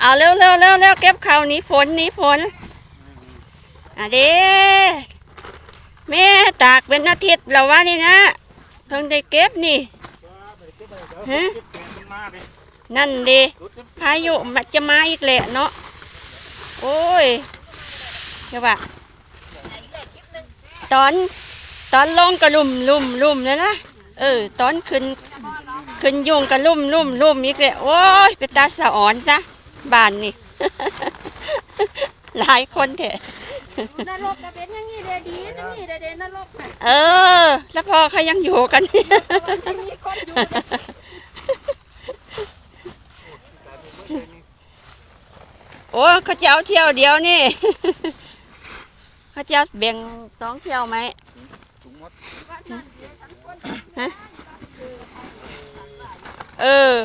เอาเร็วเร็วเร็วเร็วเก็บข้าวนี้ฝนนี้ฝนอะเด้แม่ตากเป็นอาทิตย์แล้ววะนี่นะเพิ่งได้เก็บนี่ฮะนั่นดีพายุมันจะมาอีกแหละเนาะโอ้ยเดี๋ยวว่าตอนตอนลงก็ลุ่มลุ่มลุ่มเลยนะเออ ตอนขึ้น ขึ้นยุงก็ลุ่มลุ่มลุ่มอีกเลยโอ้ยไปตาสะอ่อนจ้ะบ้านนี่ หลายคนเถอะนรกก็เป็นอย่างนี้เด้ดีจังนี้เด้เด้นรกน่ะเออ แล้วพอเขายังอยู่กันมีคนอยู่โอ้เขาจะเอาเที่ยวเดียวนี่ เขาจะแบ่งสองเที่ยวไหมฮะ เออ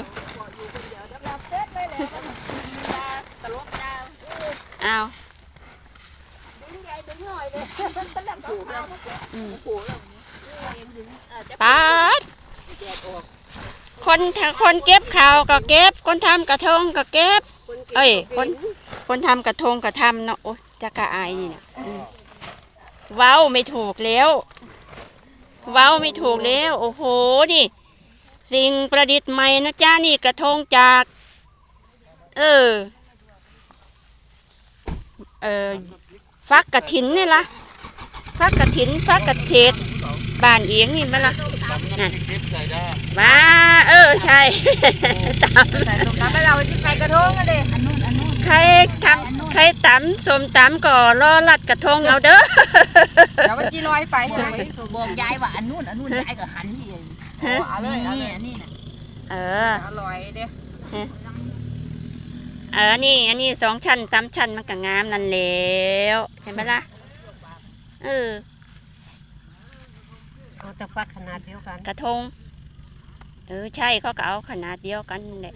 เสร็จเลยแหละตลกดาวเอาดึงใหญ่ดึงหน่อยเลยมันตะลังถูกแล้วปาดคนคนเก็บข่าวก็เก็บ คนทำกระทงก็เก็บ เอ้ย คนคนทำกระทงก็ทำเนาะโอ้ยจะกระอายนี่เนี่ยอืมเว้าไม่ถูกแล้ว เว้าไม่ถูกแล้ว โอ้โห นี่ สิ่งประดิษฐ์ใหม่นะจ้านี่กระทงจาก เออ เออฟักกระถินนี่ละฟักกระถินฟักกระเทศบ้านเอียงนี่มั้ยล่ะน่ะมาเออใช่ตามใส่ตรงนั้นไปเราที่ใส่กระทงกันเลยอันนู้นอันนู้นใครทำ ใครตำสมตำก็รอรัดกระทงเอาเด้อเดี๋ยวมันจีลอยไปใช่ไหมบอกยายว่าอันนู้นอันนู้นยายก็หันที่เอาเลยเอาเลยอันนี้น่ะเอออร่อยเด้เออนี่ อันนี้สองชั้นสามชั้นมันก็งามนั่นแล้วเห็นไหมล่ะเออเอาแต่ฟักขนาดเดียวกัน กระทง เออใช่เขาก็เอาขนาดเดียวกันนั่นแหละ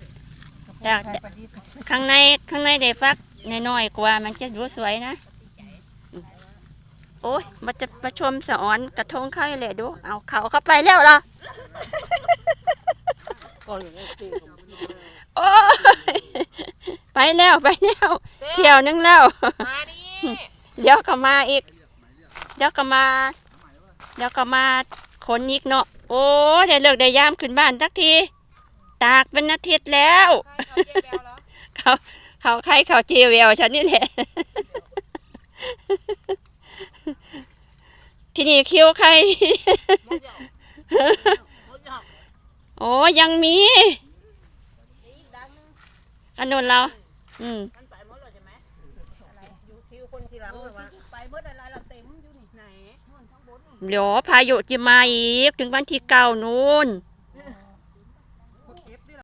แต่แต่ข้างในข้างในได้ฟัก น้อยๆกว่ามันจะดูสวยนะอืมโอ้ยมันจะประชมสอนกระทงเข้าเลยดู เอาเขาเข้าไปแล้วเหรอโอ้ยไปแล้วไปแล้วเที่ยวนึงแล้ว มาดิเดี๋ยวก็มาอีก เดี๋ยวก็มา เดี๋ยวก็มาขนอีกเนาะ โอ้ยได้เลิกได้ยามขึ้นบ้านสักที ตากเป็นอาทิตย์แล้ว เขา เขาใครเขาจีเวลฉันนี่แหละ ที่นี่คิวใคร โอ้ยังมีอันนู้นเรา อืมเลยว่าไปเมื่อเดี๋ยวพายุจะมาอีก ถึงวันที่เก้านู้น